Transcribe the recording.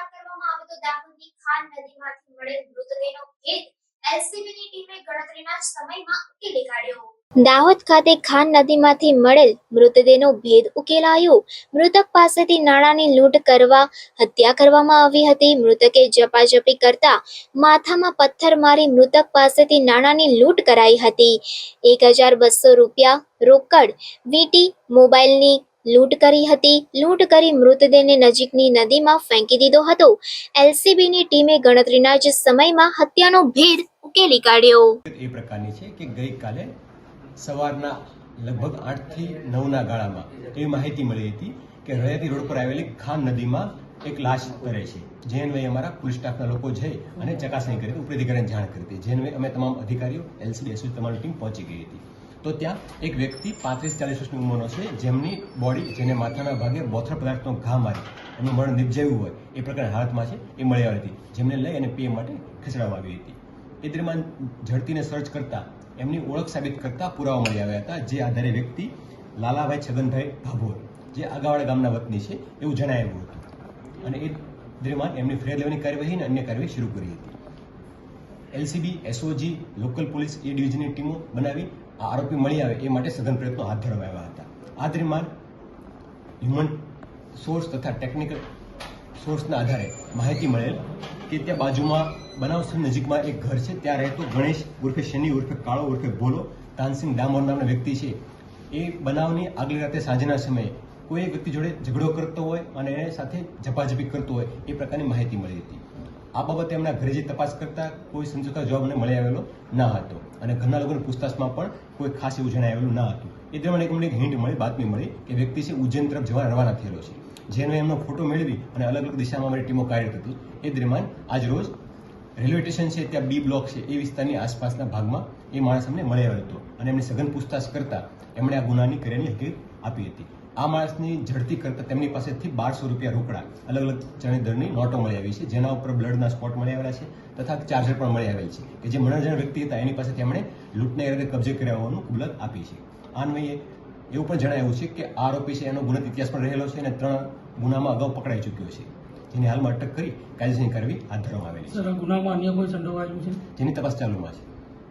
પુરવાર કરવામાં આવ્યો તો દાહોદની ખાન નદીમાંથી મળેલ મૃતદેહનો ભેદ એલસીબીની ટીમે ગણતરીના સમયમાં ઉકેલી કાઢ્યો. દાહોદ ખાતે ખાન નદીમાંથી મળેલ મૃતદેહનો ભેદ ઉકેલાયો. મૃતક પાસેથી નાણાંની લૂંટ કરવા હત્યા કરવામાં આવી હતી. મૃતકે જપાજપી કરતા માથામાં પથ્થર મારી મૃતક પાસેથી નાણાંની લૂંટ કરાઈ હતી. એક હજાર બસો રૂપિયા રોકડ વીટી મોબાઈલની લૂંટ કરી હતી. લૂંટ કરી મૃતદેહને નજીકની નદીમાં ફેંકી દીધો હતો. એલસીબીની ટીમે ગણતરીના જ સમયમાં હત્યાનો ભેદ ઉકેલી કાઢ્યો. એ પ્રકારની છે કે ગઈકાલે સવારના લગભગ આઠથી નવના ગાળામાં એવી માહિતી મળી હતી કે રયાતી રોડ પર આવેલી ખાન નદીમાં એક લાશ કરે છે. જે અન્વયે અમારા પોલીસ સ્ટાફના લોકો જઈ અને ચકાસણી કરી ઉપરી અધિકારીને જાણ કરી હતી. જે અમે તમામ અધિકારીઓ, એલસીબી એસઓજી તમારી ટીમ પહોંચી ગઈ હતી. તો ત્યાં એક વ્યક્તિ પાંત્રીસ ચાલીસ વર્ષની ઉંમરનો છે, જેમની બોડી જેને માથાના ભાગે બોથર પદાર્થનો ઘા મારી. એનું મરણ નિપજાયું હોય, એ પ્રકારની હાલતમાં છે, એ મળી આવી હતી. જેમને લઈ અને પીએમ માટે ખસેડવામાં આવી હતી. એ દરમિયાન ઝડપીને સર્ચ કરતા, એમની ઓળખ સાબિત કરતા પુરાવા મળી આવ્યા હતા, જે આધારે વ્યક્તિ લાલાભાઈ છગનભાઈ ભાભોર, જે આગાવાડા ગામના વતની છે, એવું જણાવ્યું હતું. અને એ દરમિયાન એમની ફરિયાદ લેવાની કાર્યવાહી અને અન્ય કાર્યવાહી શરૂ કરી હતી. LCB, SOG, local police A ડિવિઝનની ટીમો બનાવી આ આરોપી મળી આવે એ માટે સઘન પ્રયત્નો હાથ ધરવામાં આવ્યા હતા. આ દરમિયાન હ્યુમન સોર્સ તથા ટેકનિકલ સોર્સના આધારે માહિતી મળેલ કે ત્યાં બાજુમાં બનાવ સ્થળ નજીકમાં એક ઘર છે. ત્યાં રહેતો ગણેશ ઉર્ફે શનિ ઉર્ફે કાળો ઉર્ફે ભોલો તાનસિંહ ડામોર નામના વ્યક્તિ છે. એ બનાવની આગલી રાતે સાંજના સમયે કોઈ વ્યક્તિ જોડે ઝઘડો કરતો હોય અને સાથે ઝપાઝપી કરતો હોય એ પ્રકારની માહિતી મળી હતી. આ બાબતે એમના ઘરે જે તપાસ કરતા કોઈ સમજોતા જવાબ મને મળી આવેલો ન હતો. અને ઘરના લોકોની પૂછતાછમાં પણ કોઈ ખાસ એવું જણાવેલું ન હતું. એ દરમિયાન એક મને એક હિન્ટ મળી, બાતમી મળી કે વ્યક્તિ છે ઉજ્જૈન તરફ જવા રવાના થયેલો છે. જેનો એમનો ફોટો મેળવી અને અલગ અલગ દિશામાં અમારી ટીમો કાર્યરત હતી. એ દરમિયાન આજ રોજ રેલવે સ્ટેશન છે, ત્યાં બી બ્લોક છે, એ વિસ્તારની આસપાસના ભાગમાં એ માણસ અમને મળી આવ્યો હતો. અને એમની સઘન પૂછતાછ કરતા એમણે આ ગુનાની કરેલી હકીકત આપી હતી. આ માણસની ઝડપી કરતા તેમની પાસેથી બારસો રૂપિયા રોકડા અલગ અલગ ચણી દરની નોટો મળી આવી છે જેના ઉપર બ્લડના સ્પોટ મળી આવેલા છે તથા ચાર્જર પણ મળી આવેલ છે કે જે મનોરંજન વ્યક્તિ હતા એની પાસે તેમણે લૂંટને ઇરાદે કબજે કર્યા હોવાનું કબૂલાત આપી છે. આ અન્વયે એવું પણ જણાવ્યું છે કે આરોપી છે એનો ગુનો ઇતિહાસ પણ રહેલો છે અને ત્રણ ગુનામાં અગાઉ પકડાઈ ચૂક્યો છે. જેની હાલમાં અટક કરી કાયદેસરની કરવી હાથ ધરવામાં આવેલી છે. ગુનામાં અન્ય કોઈ સંડોવાયેલું છે? જેની તપાસ ચાલુમાં છે.